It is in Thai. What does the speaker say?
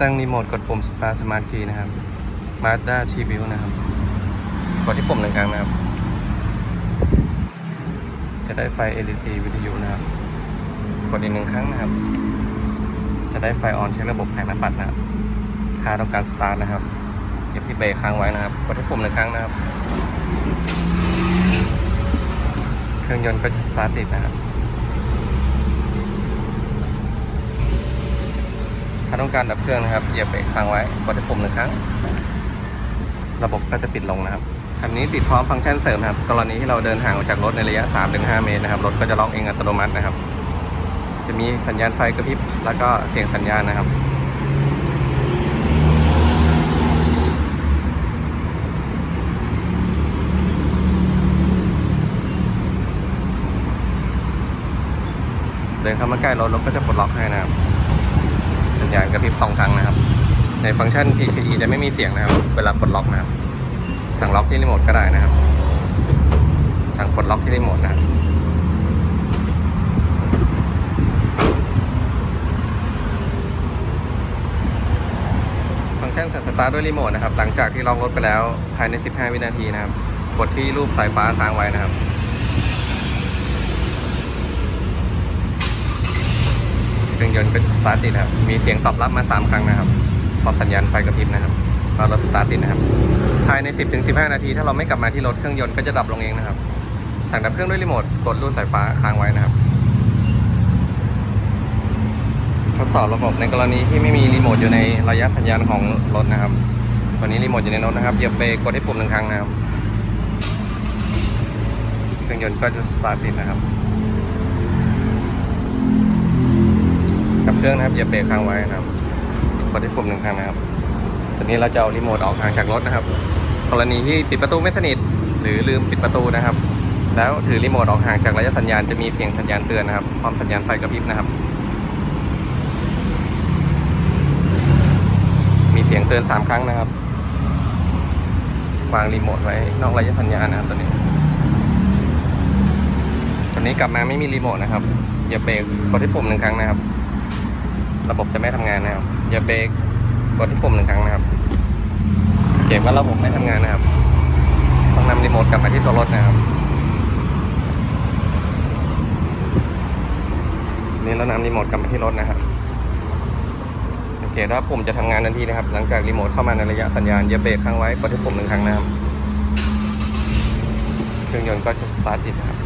ตั้งรีโมทกดปุ่ม Start Smart Key นะครับ Mazda t v i e w นะครับ กดที่ปุ่มหนึ่งครั้งนะครับ จะได้ไฟ ADC วิทยุนะครับ กดอีกหนึ่งครั้งนะครับ จะได้ไฟออนเช็คระบบแผงหน้าปัดนะครับ ถ้าต้องการ Start นะครับเหยียบที่เบรกค้างไว้นะครับ กดที่ปุ่มหนึ่งครั้งนะครับ เครื่องยนต์ก็จะ Start ติดนะครับ ถ้าต้องการดับเครื่องนะครับเหยียบเบรกค้างไว้กดที่ปุ่มหนึ่งครั้ง ระบบก็จะปิดลงนะครับคันนี้ติดพร้อมฟังก์ชันเสริมนะครับกรณีที่เราเดินห่างออกจากรถในระยะ 3-5 เมตรนะครับรถก็จะล็อกเองอัตโนมัตินะครับ จะมีสัญญาณไฟกระพริบแล้วก็เสียงสัญญาณนะครับเดินเข้ามาใกล้รถรถก็จะปลดล็อกให้นะครับ สัญญาณกระพริบสองครั้งนะครับ ในฟังก์ชัน PKE จะไม่มีเสียงนะครับ เวลาปลดล็อกนะครับ สั่งล็อกที่รีโมทก็ได้นะครับ สั่งปลดล็อกที่รีโมทนะครับฟังก์ชันสั่งสตาร์ทด้วยรีโมทนะครับ หลังจากที่ล็อกรถไปแล้วภายใน 15 วินาทีนะครับ กดที่รูปสายฟ้าค้างไว้นะครับ เครื่องยนต์ก็จะสตาร์ทติดนะครับ มีเสียงตอบรับมา 3 ครั้งนะครับพร้อมสัญญาณไฟกระพริบนะครับตอนเราสตาร์ทติดนะครับ ภายใน 10-15 นาที ถ้าเราไม่กลับมาที่รถเครื่องยนต์ก็จะดับลงเองนะครับ สั่งดับเครื่องด้วยรีโมท กดรูดสายฟ้าค้างไว้นะครับ ทดสอบระบบในกรณีที่ไม่มีรีโมทอยู่ในระยะสัญญาณของรถนะครับวันนี้รีโมทอยู่ในรถนะครับ เหยียบเบรกกดให้ปุ่มหนึ่งครั้งนะครับ เครื่องยนต์ก็จะสตาร์ทติดนะครับ เครื่องนะครับอย่าเบรกค้างไว้นะครับกดที่ปุ่มหนึ่งครั้งนะครับตอนนี้เราจะเอารีโมทออกห่างจากรถนะครับ กรณีที่ปิดประตูไม่สนิท หรือลืมปิดประตูนะครับ แล้วถือรีโมทออกห่างจากระยะสัญญาณจะมีเสียงสัญญาณเตือนนะครับพร้อมสัญญาณไฟกระพริบนะครับ มีเสียงเตือนสามครั้งนะครับวางรีโมทไว้นอกระยะสัญญาณนะครับตอนนี้ตอนนี้กลับมาไม่มีรีโมทนะครับอย่าเบรกกดที่ปุ่มหนึ่งครั้งนะครับ ระบบจะไม่ทำงานนะครับอย่าเบรกกดที่ปุ่มหนึ่งครั้งนะครับ เก็บว่าระบบไม่ทำงานนะครับ ต้องนำรีโมทกลับมาที่ตัวรถนะครับ นี่เรานำรีโมทกลับมาที่รถนะครับสังเกตว่าปุ่มจะทำงานทันทีนะครับ หลังจากรีโมทเข้ามาในระยะสัญญาณอย่าเบรกค้างไว้กดที่ปุ่มหนึ่งครั้งนะครับ เครื่องยนต์ก็จะสตาร์ทติดนะครับ